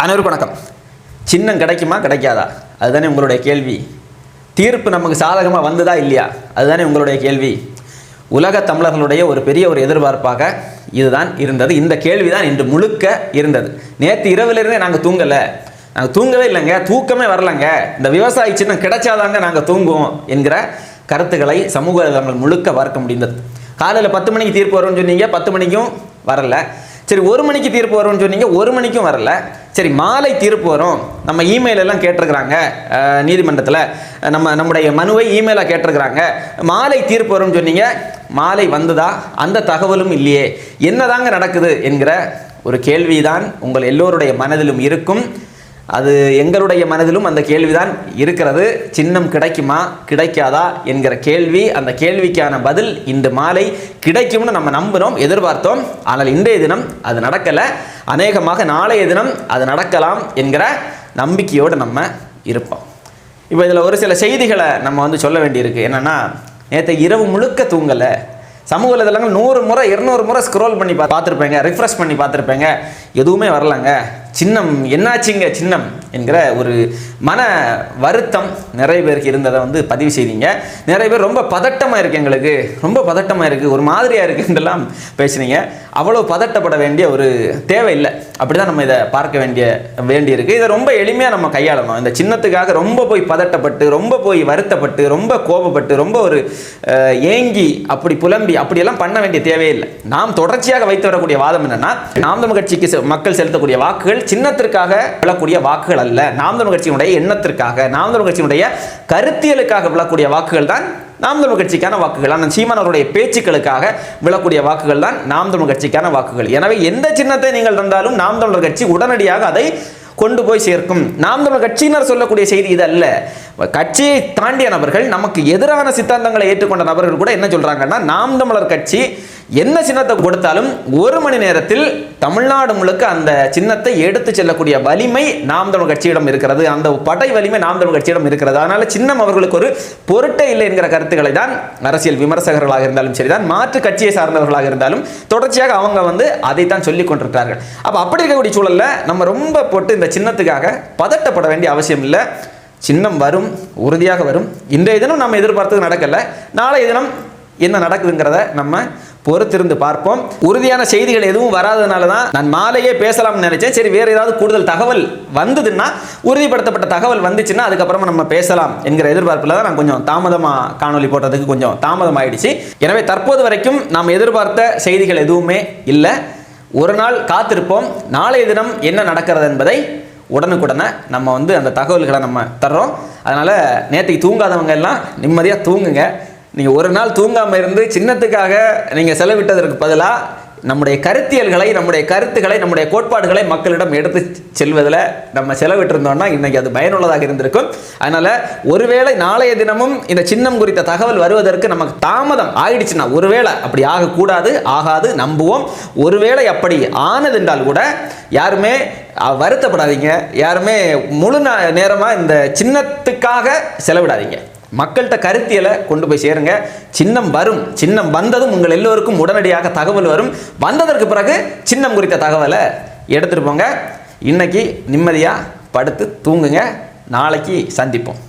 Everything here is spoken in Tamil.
அனைவருக்கும் வணக்கம். சின்னம் கிடைக்குமா? கிடைக்காதா? அதுதானே உங்களுடைய கேள்வி. தீர்ப்பு நமக்கு சாதகமாக வந்ததா இல்லையா? அதுதானே உங்களுடைய கேள்வி. உலக தமிழர்களுடைய ஒரு பெரிய ஒரு எதிர்பார்ப்பாக இதுதான் இருந்தது. இந்த கேள்வி தான் இன்று முழுக்க இருந்தது. நேற்று இரவிலிருந்தே நாங்கள் தூங்கலை. நாங்கள் தூங்கவே இல்லைங்க. தூக்கமே வரலங்க. இந்த விவசாயி சின்னம் கிடைச்சாதாங்க நாங்கள் தூங்குவோம் என்கிற கருத்துக்களை சமூக வலைதளங்கள் முழுக்க பார்க்க முடிந்தது. காலையில் பத்து மணிக்கு தீர்ப்பு வரும்னு சொன்னீங்க. பத்து மணிக்கும் வரல. சரி ஒரு மணிக்கு தீர்ப்பு வரும்னு சொன்னீங்க ஒரு மணிக்கும் வரல. சரி மாலை தீர்ப்பு வரும். நம்ம இமெயில் எல்லாம் கேட்டிருக்கிறாங்க நீதிமன்றத்தில். நம்ம நம்முடைய மனுவை இமெயிலாக கேட்டிருக்கிறாங்க. மாலை தீர்ப்பு வரும்னு சொன்னீங்க மாலை வந்ததா? அந்த தகவலும் இல்லையே. என்னதாங்க நடக்குது என்கிற ஒரு கேள்விதான் உங்கள் எல்லோருடைய மனதிலும் இருக்கும். அது எங்களுடைய மனதிலும் அந்த கேள்விதான் இருக்கிறது. சின்னம் கிடைக்குமா? கிடைக்காதா? என்கிற கேள்வி அந்த கேள்விக்கான பதில் இன்று மாலை கிடைக்கும்னு நம்ம நம்பினோம் எதிர்பார்த்தோம். ஆனால் இன்றைய தினம் அது நடக்கலை. அநேகமாக நாளைய தினம் அது நடக்கலாம் என்கிற நம்பிக்கையோடு நம்ம இருப்போம். இப்போ இதில் ஒரு சில செய்திகளை நம்ம வந்து சொல்ல வேண்டியிருக்கு. என்னென்னா நேற்று இரவு முழுக்க தூங்கலை. சமூக வலைதளங்கள் நூறு முறை இருநூறு முறை ஸ்க்ரோல் பண்ணி பா பார்த்துருப்பேங்க ரிஃப்ரெஷ் பண்ணி பார்த்துருப்பேங்க எதுவுமே வரலங்க. சின்னம் என்னாச்சுங்க சின்னம்? என்கிற ஒரு மன வருத்தம் நிறைய பேருக்கு இருந்ததை வந்து பதிவு செய்தீங்க. நிறைய பேர் ரொம்ப பதட்டமாக இருக்குது எங்களுக்கு. ரொம்ப பதட்டமாக இருக்குது ஒரு மாதிரியாக இருக்குன்றெல்லாம் பேசுனீங்க. அவ்வளோ பதட்டப்பட வேண்டிய ஒரு தேவை இல்லை அப்படி தான் நம்ம இதை பார்க்க வேண்டிய வேண்டியிருக்கு. இதை ரொம்ப எளிமையாக நம்ம கையாளணும். இந்த சின்னத்துக்காக ரொம்ப போய் பதட்டப்பட்டு ரொம்ப போய் வருத்தப்பட்டு ரொம்ப கோபப்பட்டு ரொம்ப ஒரு ஏங்கி அப்படி புலம்பி அப்படியெல்லாம் பண்ண வேண்டிய தேவையில்லை நாம் தொடர்ச்சியாக வைத்து வரக்கூடிய வாதம் என்னென்னா நாம் தமிழ் கட்சிக்கு செ- மக்கள் செலுத்தக்கூடிய வாக்குகள் சின்னத்திற்காக விழக்கூடிய வாக்குகள் அல்ல. நாம் தமிழ் கட்சியினுடைய எண்ணத்திற்காக நாம் தமிழ் கட்சியினுடைய கருத்தியலுக்காக விழக்கூடிய வாக்குகள் தான் நாம் தமிழ் கட்சிக்கான வாக்குகள். ஆனால் சீமான் அவருடைய பேச்சுக்களுக்காக விழக்கூடிய வாக்குகள் தான் நாம் தமிழ் கட்சிக்கான வாக்குகள். எனவே எந்த சின்னத்தை நீங்கள் தந்தாலும் நாம் தமிழர் கட்சி உடனடியாக அதை கொண்டு போய் சேர்க்கும். நாம் தமிழர் கட்சியினர் சொல்லக்கூடிய செய்தி இது அல்ல. கட்சியை தாண்டிய நபர்கள் நமக்கு எதிரான சித்தாந்தங்களை ஏற்றுக்கொண்ட நபர்கள் கூட என்ன சொல்றாங்கன்னா நாம் தமிழர் கட்சி என்ன சின்னத்தை கொடுத்தாலும் ஒரு மணி நேரத்தில் தமிழ்நாடு முழுக்க அந்த சின்னத்தை எடுத்து செல்லக்கூடிய வலிமை நாம் தமிழ் கட்சியிடம் இருக்கிறது. அந்த படை வலிமை நாம் தமிழ் கட்சியிடம் இருக்கிறது. அதனால சின்னம் அவர்களுக்கு ஒரு பொருட்டே இல்லை என்கிற கருத்துக்களை தான் அரசியல் விமர்சகர்களாக இருந்தாலும் சரிதான் மாற்று கட்சியை சார்ந்தவர்களாக இருந்தாலும் தொடர்ச்சியாக அவங்க வந்து அதைத்தான் சொல்லிக் கொண்டிருக்கிறார்கள். அப்போ அப்படி இருக்கக்கூடிய சூழல்ல நம்ம ரொம்ப போட்டு இந்த சின்னத்துக்காக பதட்டப்பட வேண்டிய அவசியம் இல்லை. சின்னம் வரும் உறுதியாக வரும். இன்றைய தினம் நம்ம எதிர்பார்த்தது நடக்கல. நாளைய தினம் என்ன நடக்குதுங்கிறத நம்ம பொறுத்திருந்து பார்ப்போம். உறுதியான செய்திகள் எதுவும் வராதனால தான் நான் மாலையே பேசலாம்னு நினைச்சேன். சரி வேற ஏதாவது கூடுதல் தகவல் வந்ததுன்னா உறுதிப்படுத்தப்பட்ட தகவல் வந்துச்சுன்னா அதுக்கப்புறமா நம்ம பேசலாம் என்கிற எதிர்பார்ப்பில் தான் நான் கொஞ்சம் தாமதமாக காணொலி போட்டதுக்கு கொஞ்சம் தாமதம் ஆயிடுச்சு எனவே தற்போது வரைக்கும் நாம் எதிர்பார்த்த செய்திகள் எதுவுமே இல்லை. ஒரு நாள் காத்திருப்போம். நாளைய தினம் என்ன நடக்கிறது என்பதை உடனுக்குடனே நம்ம வந்து அந்த தகவல்களை நம்ம தர்றோம். அதனால் நேற்றுக்கு தூங்காதவங்க எல்லாம் நிம்மதியாக தூங்குங்க. நீங்கள் ஒரு நாள் தூங்காமல் இருந்து சின்னத்துக்காக நீங்கள் செலவிட்டதற்கு பதிலாக நம்முடைய கருத்தியல்களை நம்முடைய கருத்துக்களை நம்முடைய கோட்பாடுகளை மக்களிடம் எடுத்து செல்வதில் நம்ம செலவிட்டிருந்தோம்னா இன்றைக்கி அது பயனுள்ளதாக இருந்திருக்கும். அதனால் ஒருவேளை நாளைய தினமும் இந்த சின்னம் குறித்த தகவல் வருவதற்கு நமக்கு தாமதம் ஆயிடுச்சுன்னா ஒருவேளை அப்படி ஆகக்கூடாது ஆகாது நம்புவோம். ஒருவேளை அப்படி ஆனதென்றால் கூட யாருமே வருத்தப்படாதீங்க. யாருமே முழு நா- இந்த சின்னத்துக்காக செலவிடாதீங்க. மக்கள்கிட்ட கருத்தியலை கொண்டு போய் சேருங்க. சின்னம் வரும். சின்னம் வந்ததும் உங்கள் எல்லோருக்கும் உடனடியாக தகவல் வரும். வந்ததற்கு பிறகு சின்னம் குறித்த தகவலை எடுத்துகிட்டு போங்க. இன்னைக்கு நிம்மதியாக படுத்து தூங்குங்க. நாளைக்கு சந்திப்போம்.